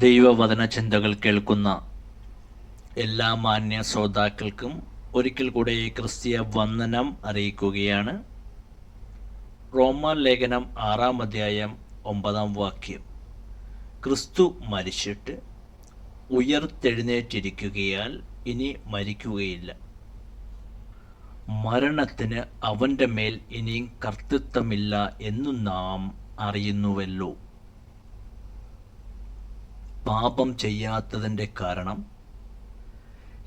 ദൈവവചന ചിന്തകൾ കേൾക്കുന്ന എല്ലാ മാന്യ ശ്രോതാക്കൾക്കും ഒരിക്കൽ കൂടെ ക്രിസ്തീയ വന്ദനം അറിയിക്കുകയാണ്. റോമ ലേഖനം ആറാം അധ്യായം ഒമ്പതാം വാക്യം. ക്രിസ്തു മരിച്ചിട്ട് ഉയർത്തെഴുന്നേറ്റിരിക്കുകയാൽ ഇനി മരിക്കുകയില്ല. മരണത്തിന് അവന്റെ മേൽ ഇനിയും കർത്തൃത്വമില്ല എന്നു നാം അറിയുന്നുവല്ലോ. പാപം ചെയ്യാത്തതിന്റെ കാരണം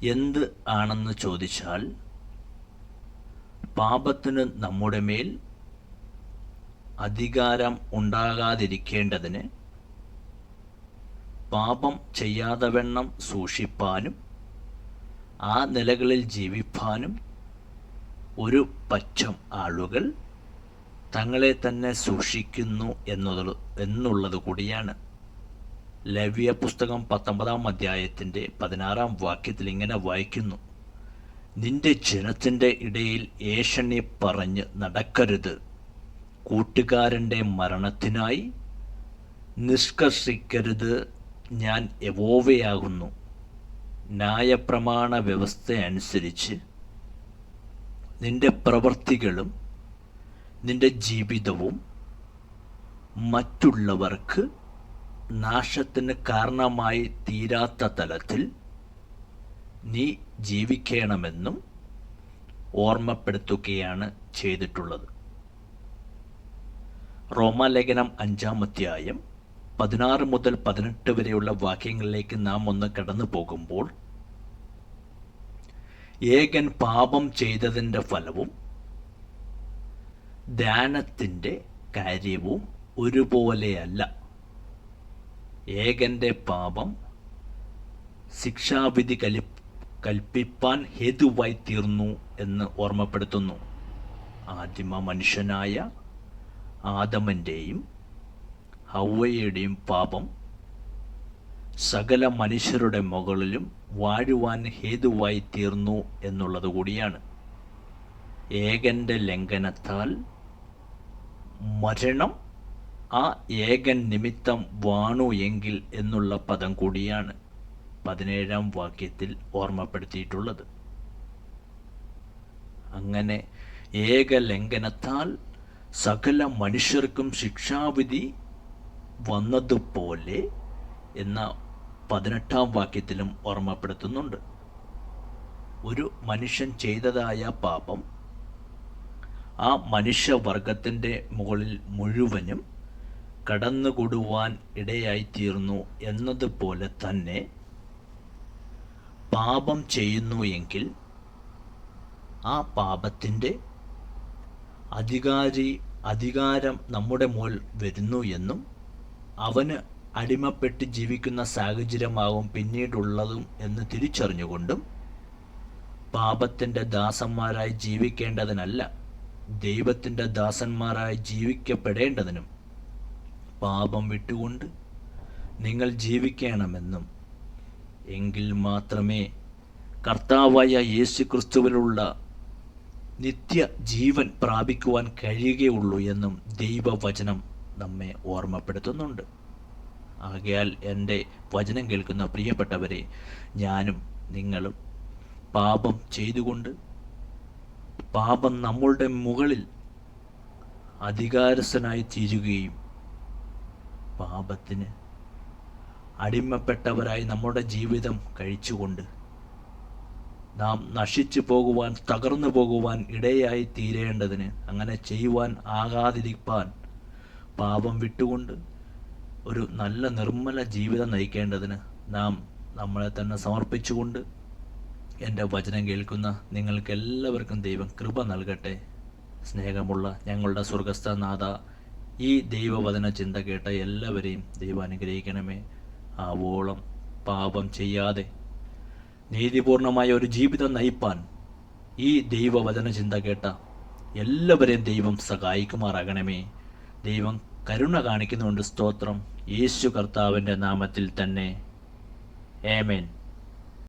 എന്ത് ആണെന്ന് ചോദിച്ചാൽ പാപത്തിന് നമ്മുടെ മേൽ അധികാരം ഉണ്ടാകാതിരിക്കേണ്ടതിന് പാപം ചെയ്യാതെ വണ്ണം സൂക്ഷിപ്പാനും ആ നിലകളിൽ ജീവിപ്പാനും ഒരു പക്ഷം ആളുകൾ തങ്ങളെ തന്നെ സൂക്ഷിക്കുന്നു എന്നുള്ളത് എന്നുള്ളത് കൂടിയാണ് ലവ്യ പുസ്തകം പത്തൊമ്പതാം അധ്യായത്തിന്റെ പതിനാറാം വാക്യത്തിൽ ഇങ്ങനെ വായിക്കുന്നു. നിന്റെ ജനത്തിന്റെ ഇടയിൽ ഏഷണി പറഞ്ഞ് നടക്കരുത്. കൂട്ടുകാരന്റെ മരണത്തിനായി നിഷ്കർഷിക്കരുത്. ഞാൻ യവോവയാകുന്നു ന്യായപ്രമാണ വ്യവസ്ഥ അനുസരിച്ച് നിന്റെ പ്രവൃത്തികളും നിന്റെ ജീവിതവും മറ്റുള്ളവർക്ക് നാശത്തിന് കാരണമായി തീരാത്ത തലത്തിൽ നീ ജീവിക്കണമെന്നും ഓർമ്മപ്പെടുത്തുകയാണ് ചെയ്തിട്ടുള്ളത്. റോമാലേഖനം അഞ്ചാം അധ്യായം പതിനാറ് മുതൽ പതിനെട്ട് വരെയുള്ള വാക്യങ്ങളിലേക്ക് നാം ഒന്ന് കടന്നു പോകുമ്പോൾ ഏകൻ പാപം ചെയ്തതിന്റെ ഫലവും ധ്യാനത്തിന്റെ കാര്യവും ഒരുപോലെയല്ല. ഏകന്റെ പാപം ശിക്ഷാവിധി കലി കൽപ്പിപ്പാൻ ഹേതുവായി തീർന്നു എന്ന് ഓർമ്മപ്പെടുത്തുന്നു. ആദിമ മനുഷ്യനായ ആദമന്റെയും ഹൗവയുടെയും പാപം സകല മനുഷ്യരുടെ മുകളിലും വാഴുവാൻ ഹേതുവായി തീർന്നു എന്നുള്ളത് കൂടിയാണ്. ഏകന്റെ ലംഘനത്താൽ മരണം ആ ഏകൻ നിമിത്തം വാണു എങ്കിൽ എന്നുള്ള പദം കൂടിയാണ് പതിനേഴാം വാക്യത്തിൽ ഓർമ്മപ്പെടുത്തിയിട്ടുള്ളത്. അങ്ങനെ ഏകലംഘനത്താൽ സകല മനുഷ്യർക്കും ശിക്ഷാവിധി വന്നതുപോലെ എന്ന പതിനെട്ടാം വാക്യത്തിലും ഓർമ്മപ്പെടുത്തുന്നുണ്ട്. ഒരു മനുഷ്യൻ ചെയ്തതായ പാപം ആ മനുഷ്യവർഗത്തിന്റെ മുകളിൽ മുഴുവനും കടന്നുകൂടുവാൻ ഇടയായിത്തീർന്നു എന്നതുപോലെ തന്നെ പാപം ചെയ്യുന്നു എങ്കിൽ ആ പാപത്തിന്റെ അധികാരി അധികാരം നമ്മുടെ മുകൾ വരുന്നു എന്നും അവന് അടിമപ്പെട്ട് ജീവിക്കുന്ന സാഹചര്യമാവും പിന്നീടുള്ളതും എന്ന് തിരിച്ചറിഞ്ഞുകൊണ്ടും പാപത്തിന്റെ ദാസന്മാരായി ജീവിക്കേണ്ടതിനല്ല ദൈവത്തിന്റെ ദാസന്മാരായി ജീവിക്കപ്പെടേണ്ടതിനും പാപം വിട്ടുകൊണ്ട് നിങ്ങൾ ജീവിക്കണമെന്നും എങ്കിൽ മാത്രമേ കർത്താവായ യേശു ക്രിസ്തുവിലുള്ള നിത്യ ജീവൻ പ്രാപിക്കുവാൻ കഴിയുകയുള്ളൂ എന്നും ദൈവവചനം നമ്മെ ഓർമ്മപ്പെടുത്തുന്നുണ്ട്. ആകയാൽ എന്റെ വചനം കേൾക്കുന്ന പ്രിയപ്പെട്ടവരെ ഞാനും നിങ്ങളും പാപം ചെയ്തുകൊണ്ട് പാപം നമ്മളുടെ മുകളിൽ അധികാരസ്ഥനായി തീരുകയും പാപത്തിന് അടിമപ്പെട്ടവരായി നമ്മുടെ ജീവിതം കഴിച്ചുകൊണ്ട് നാം നശിച്ചു പോകുവാൻ തകർന്നു പോകുവാൻ ഇടയായി തീരേണ്ടതിന് അങ്ങനെ ചെയ്യുവാൻ ആകാതിരിക്കാൻ പാപം വിട്ടുകൊണ്ട് ഒരു നല്ല നിർമ്മല ജീവിതം നയിക്കേണ്ടതിന് നാം നമ്മളെ തന്നെ സമർപ്പിച്ചുകൊണ്ട് എന്റെ വചനം കേൾക്കുന്ന നിങ്ങൾക്കെല്ലാവർക്കും ദൈവം കൃപ നൽകട്ടെ. സ്നേഹമുള്ള ഞങ്ങളുടെ സ്വർഗസ്ഥനാഥ ഈ ദൈവവചന ചിന്ത കേട്ട എല്ലാവരെയും ദൈവം അനുഗ്രഹിക്കണമേ. ആവോളം പാപം ചെയ്യാതെ നീതിപൂർണമായ ഒരു ജീവിതം നയിപ്പാൻ ഈ ദൈവവചന ചിന്ത കേട്ട എല്ലാവരെയും ദൈവം സഹായിക്കുമാറാകണമേ. ദൈവം കരുണ കാണിക്കുന്നുണ്ട് സ്തോത്രം. യേശു കർത്താവിന്റെ നാമത്തിൽ തന്നെ. ഏമേൻ